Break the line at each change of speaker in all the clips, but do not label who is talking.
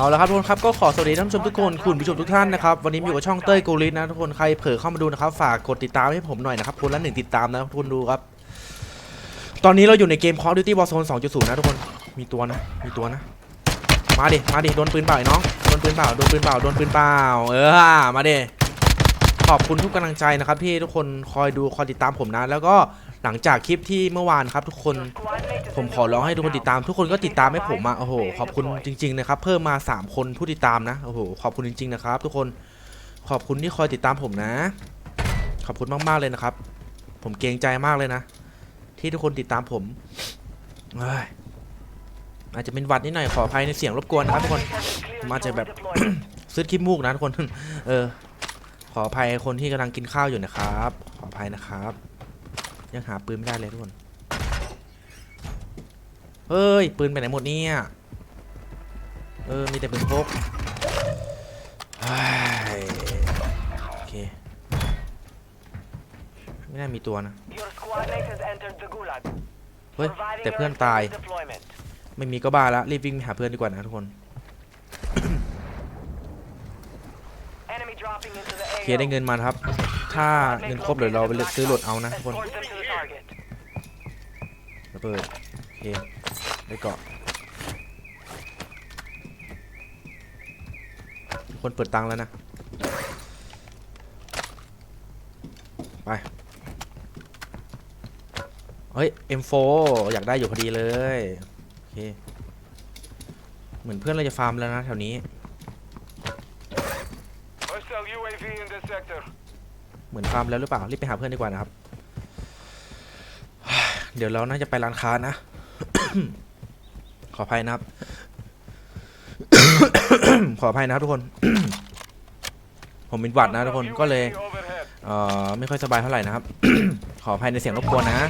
เอาละครับทุกคนครับก็ขอสวัสดีท่านผู้ชมทุกคนคุณผู้ชมทุกท่านนะครับวันนี้อยู่กับช่องเต้ยโกลิสนะทุกคนใครเผลอเข้ามาดูนะครับฝากกดติดตามให้ผมหน่อยนะครับคนละหนึ่งติดตามนะทุกคนดูครับตอนนี้เราอยู่ในเกม Call of Duty Warzone 2.0 นะทุกคนมีตัวนะมีตัวนะมาดิมาดิโดนปืนเปล่าไอ้น้องโดนปืนเปล่าโดนปืนเปล่าโดนปืนเปล่าเออมาดิขอบคุณทุกกำลังใจนะครับที่ทุกคนคอยดูคอยติดตามผมนะ แล้วก็หลังจากคลิปที่เมื่อวานครับทุกคน ผมขอร้องให้ทุกคนติดตาม ทุกคนก็ติดตามให้ผมอะโอ้โหขอบคุณจริง ๆ นะครับ เพิ่มมา 3 คนผู้ติดตามนะโอ้โหขอบคุณจริง ๆ นะครับ ทุกคนขอบคุณที่คอยติดตามผมนะ ขอบคุณมากๆเลยนะครับ ผมเกรงใจมากเลยนะ ที่ทุกคนติดตามผมอาจจะเป็นวัดนิดหน่อยขออภัยในเสียงรบกวนนะครับทุกคนมาจากแบบซื้อขี้มูกนะทุกคนเออ ขออภัยคนที่กำลังกินข้าวอยู่นะครับ ขออภัยนะครับ ยังหาปืนไม่ได้เลยทุกคน เฮ้ย ปืนไปไหนหมดเนี่ย เออ มีแต่ปืนพกเฮ้ยโอเค ไม่น่ามีตัวนะ
Your squad mate has entered the gulag.
เฮ้ย
Providing
แต่เพื่อน
alert for
ตาย
redeployment.
ไม่มีก็บ้าแล้วรีบวิ่งไปหาเพื่อนดีกว่านะทุกคน
Enemy dropping into the
โอเค
AO.
ได้เงินมานะครับ ถ้าเงินครบเดี๋ยวเราไปซื้อโหลดเอานะทุกคน
Escort them to the target.
ระเบิดโอเค ได้เกาะทุกคนเปิดตังค์แล้วนะ ไป เฮ้ย M4 อยากได้อยู่พอดีเลย โอเค เหมือนเพื่อนเราจะฟาร์มแล้วนะแถวนี้
Hostile UAV in the sector.
เหมือนฟาร์มแล้วหรือเปล่า รีบไปหาเพื่อนดีกว่านะครับ เดี๋ยวเราน่าจะไปร้านค้านะ ขออภัยนะครับ ขออภัยนะครับทุกคน ผมเป็นหวัดนะทุกคนก็เลยเอ่อไม่ค่อยสบายเท่าไหร่นะครับ ขออภัยในเสียงรบกวนนะ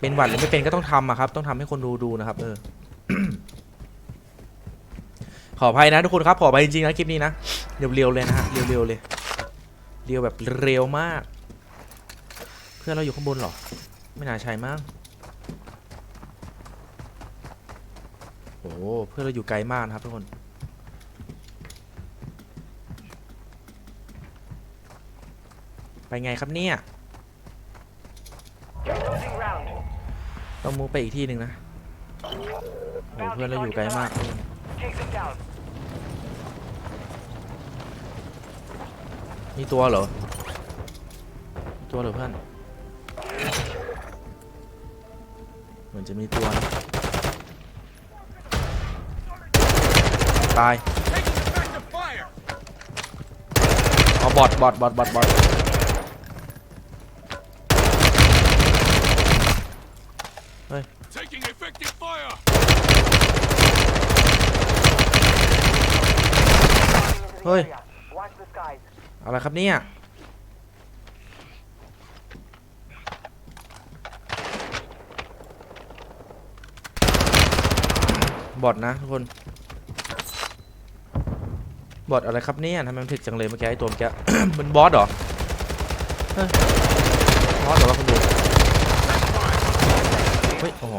เป็นหวัดหรือไม่เป็นก็ต้องทำอะครับ ต้องทำให้คนดูดูนะครับ เออ ขออภัยนะทุกคนครับ ขออภัยจริงๆนะคลิปนี้นะเร็วๆเลยนะฮะเร็วๆเลยเร็วแบบเร็วมาก เพื่อนเราอยู่ข้างบนเหรอ ไม่น่าใช่มั้งโอ้โหเพื่อนเราอยู่ไกลมากนะครับทุกคนไปไงครับเนี่ย ต้องมูไปอีกที่หนึ่งนะ โอ้เพื่อนเราอยู่ไกลมาก มีตัวเหรอ ตัวเหรอเพื่อน เหมือนจะมีตัวนะ ตายเอาบอดบอดบอดบอดบอดเฮ้ยเฮ้ยอะไรครับเนี่ยบอดนะทุกคน บอดอะไรครับเนี่ยทำไมมันถึกจังเลยเมื่อกี้ไอ้ตัวเมื่อกี้มันบอสเหรอเฮ้ยบอสเหรอวะคุณดูเฮ้ยอ๋อ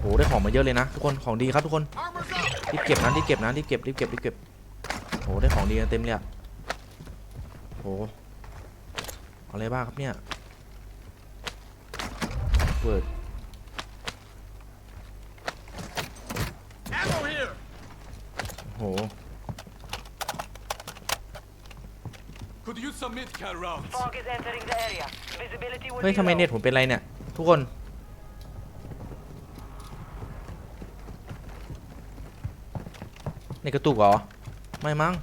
โหได้ของมาเยอะเลยนะ ทุกคนของดีครับทุกคน
Armor's up!
รีบเก็บนะรีบเก็บนะรีบเก็บรีบเก็บรีบเก็บโหได้ของดีกันเต็มเลยอะโหเอาอะไรบ้างครับเนี่ยเปิด
Ammo here!
โห
Could use some mid-cal rounds.
Fog is entering the area. Visibility will
เฮ้ย
be
ทำไม
low.
เน็ตผมเป็นไรเนี่ย ทุกคน เน็ตกระตุกเหรอ ไม่มั้ง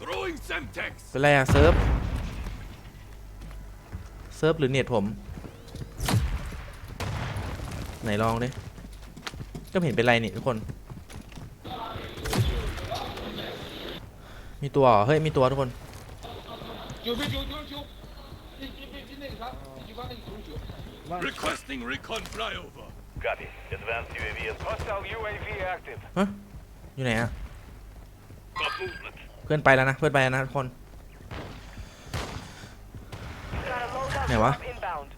Throwing Semtex!
เป็นไรอะเซิร์ฟ เซิร์ฟหรือเน็ตผม ไหนลองดิ ก็ไม่เห็นเป็นไรนี่ทุกคน มีตัวเหรอเฮ้ยมีตัวทุกคน
Requesting recon flyover.
Copy. Advanced UAV is
Hostile UAV active.
ฮะอยู่ไหนอะ
got movement.
เพื่อนไปแล้วนะเพื่อนไปแล้วนะทุกคน
Got a loadout
Này quá.
drop inbound.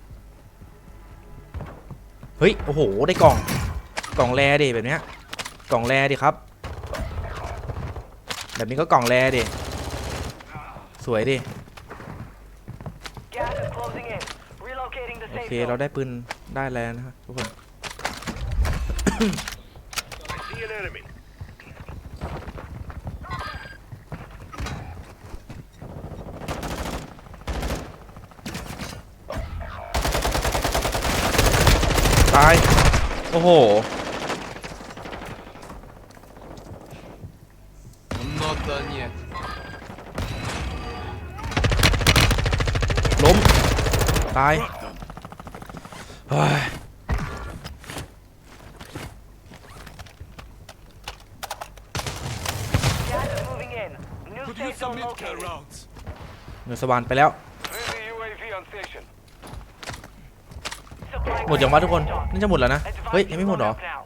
เฮ้ยโอ้โหได้กล่อง กล่องแร่ดิแบบเนี้ยกล่องแร่ดิครับ แบบนี้ก็กล่องแร่ดิ สวยดิ โอเค เราได้ปืนได้แล้วนะครับทุกคน ตาย โอ้โห
I'm not done yet.
ล้ม ตายเฮ้ย
Gas is moving in. New
Could use
safe
some
zone
mid-car
located.
rounds.
เงินสวรรค์ไปแล้ว
Friendly UAV on station. Supply
หมดยังวะทุกคน
crate stock.
น่าจะหมดแล้วนะ เฮ้ย
Advise
ยังไม่หมดเหรอ
load up now.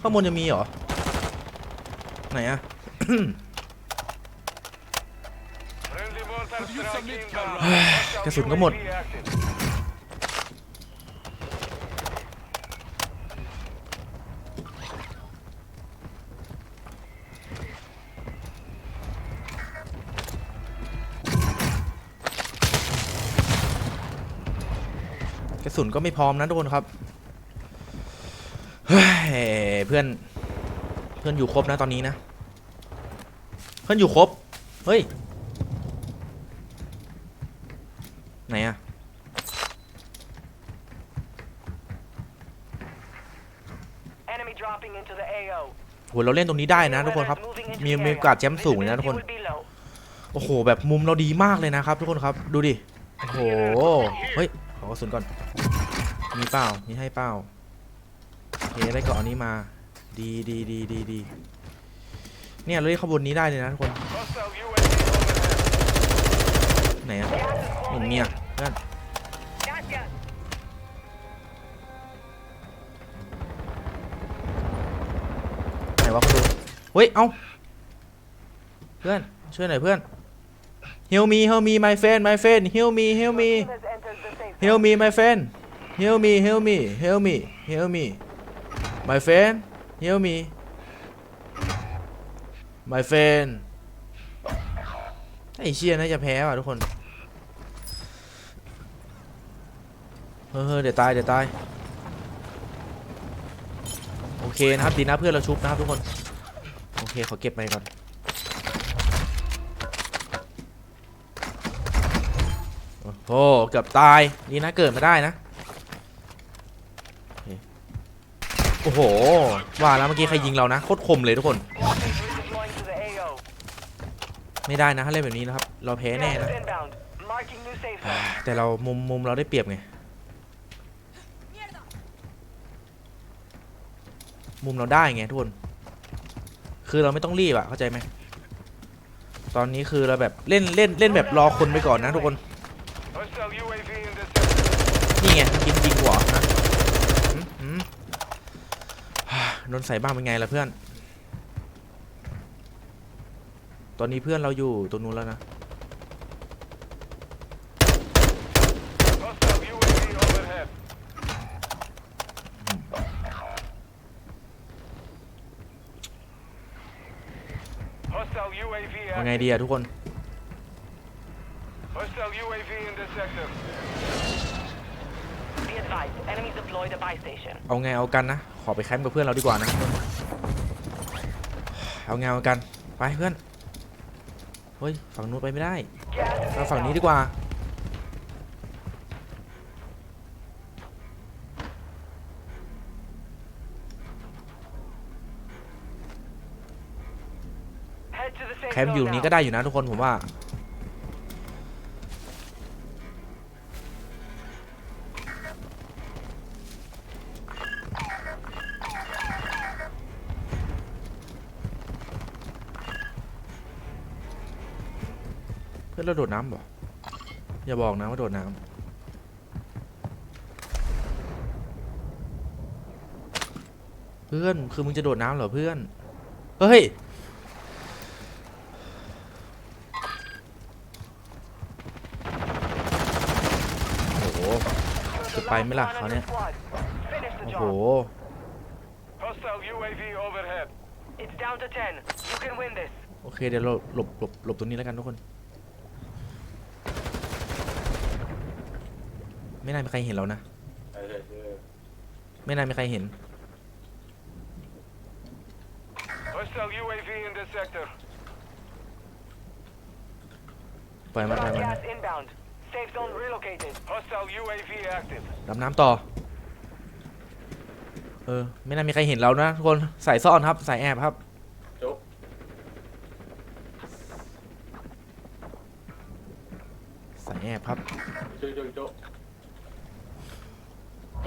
ข้างบนยังมีเหรอ ไหนอะ
Friendly mortar
Could use some
strike
mid-car
inbound.
rounds.
Hostile
กระสุนก็หมด
UAV active.
กระสุนก็ไม่พร้อมนะทุกคนครับเฮ้ยเพื่อน เพื่อนอยู่ครบนะตอนนี้นะ เพื่อนอยู่ครบ เฮ้ย ไหนอะ
Enemy dropping into the AO.
โหเราเล่นตรงนี้ได้นะทุกคนครับ
Moving into
มี
the
มี
area.
โอกาสแชมป์สูงเลยนะทุกคน
Visibility will be low.
โอ้โห แบบมุมเราดีมากเลยนะครับ ทุกคนครับ ดูดิ โอ้โห เฮ้ย ขอกระสุนก่อน มีเปล่า มีให้เปล่าโอเคได้เกาะอันนี้มา ดีดีดีดีดีเนี่ยเราเล่นขบวนนี้ได้เลยนะทุกคน ไหนอะเห็นเมีย
in.
เพื่อนไหนวะคุณดูเฮ้ย เอ้า เพื่อน ช่วยหน่อยเพื่อน Heal me Heal me my friend my friend Heal me Heal me Heal me my friend Heal me Heal me Heal me Heal me my friend Heal me my friend ไอ้เชี่ยน่าจะแพ้ว่ะทุกคนเฮ้ยเดี๋ยวตายเดี๋ยวตายโอเคนะครับดีนะเพื่อนเราชุบนะครับทุกคนโอเคขอเก็บไปก่อนโอ้โหเกือบตายนี่นะเกิดมาได้นะ โอเค โอ้โห ว่าแล้วเมื่อกี้ใครยิงเรานะโคตรคมเลยทุกคน ไม่ได้นะถ้าเล่นแบบนี้นะครับ เราแพ้แน่นะ แต่เรามุมมุมเราได้เปรียบไง มุมเราได้ไงทุกคน คือเราไม่ต้องรีบอะเข้าใจไหม ตอนนี้คือเราแบบเล่นเล่นเล่นแบบรอคนไปก่อนนะทุกคน นี่ไงยิงยิงหัวนะหืมหืมฮ่า โดนใส่บ้างเป็นไงล่ะเพื่อน ตอนนี้เพื่อนเราอยู่ตรงนู้นแล้วนะ
Hostile UAV overhead. 'Hostile UAV
ว่าไง
active.
ดีอะทุกคน
Hostile UAV in the sector. Be advised, enemies deployed a buy station.
เอาไงเอากันนะ ขอไปแคมป์กับเพื่อนเราดีกว่านะ เอาไงเอากัน ไปเพื่อน เฮ้ย ฝั่งนู้นไปไม่ได้
Gas is
เราฝั่งนี้
inbound.
ดีกว่า
Head to the safe
แคมป์
zone
อยู่นี้ก็
now.
ได้อยู่นะทุกคนผมว่า เพื่อนเราโดดน้ำบ่อย่าบอกนะว่าโดดน้ำเพื่อนคือมึงจะโดดน้ำเหรอเพื่อนเฮ้ยโอ้โหจะไปไหมล่ะ
One
เขา
on
เนี่ย
your squad. Finish the
โอ้โห
job.
Hostile UAV overhead.
It's down to 10. You can win this.
โอเคเดี๋ยวเราหลบหลบหลบตรงนี้แล้วกันทุกคน ไม่น่ามีใครเห็นเรานะไม่น่ามีใครเห็น
Hostile UAV in this sector.
ปล่อยมันปล่อย
Got
มัน
gas inbound. Safe zone relocated.
Hostile UAV active.
ดำน้ำต่อ เออ ไม่น่ามีใครเห็นเรานะทุกคนสายซ่อนครับสายแอบครับสายแอบครับ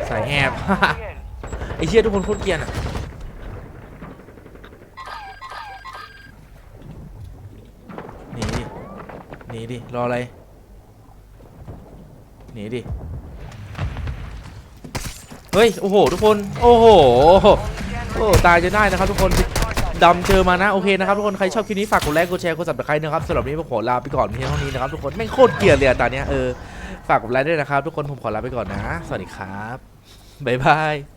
สายแอบไอ้เชี่ยทุกคนโคตรเกรียนอะหนีดิหนีดิรออะไรหนีดิเฮ้ย โอ้โห ทุกคน โอ้โห โอ้ตายจะได้นะครับทุกคนดำเจอมานะ โอเคนะครับทุกคน ใครชอบคลิปนี้ ฝากกดไลค์ กดแชร์ กด subscribe นะครับสำหรับนี้ผมขอลาไปก่อนเพียงเท่านี้นะครับทุกคน ไม่โคตรเกลียดเลยอะตอนเนี้ยเออ ฝากกดไลค์ด้วยนะครับ ทุกคนผมขอลาไปก่อนนะ สวัสดีครับ บ๊ายบาย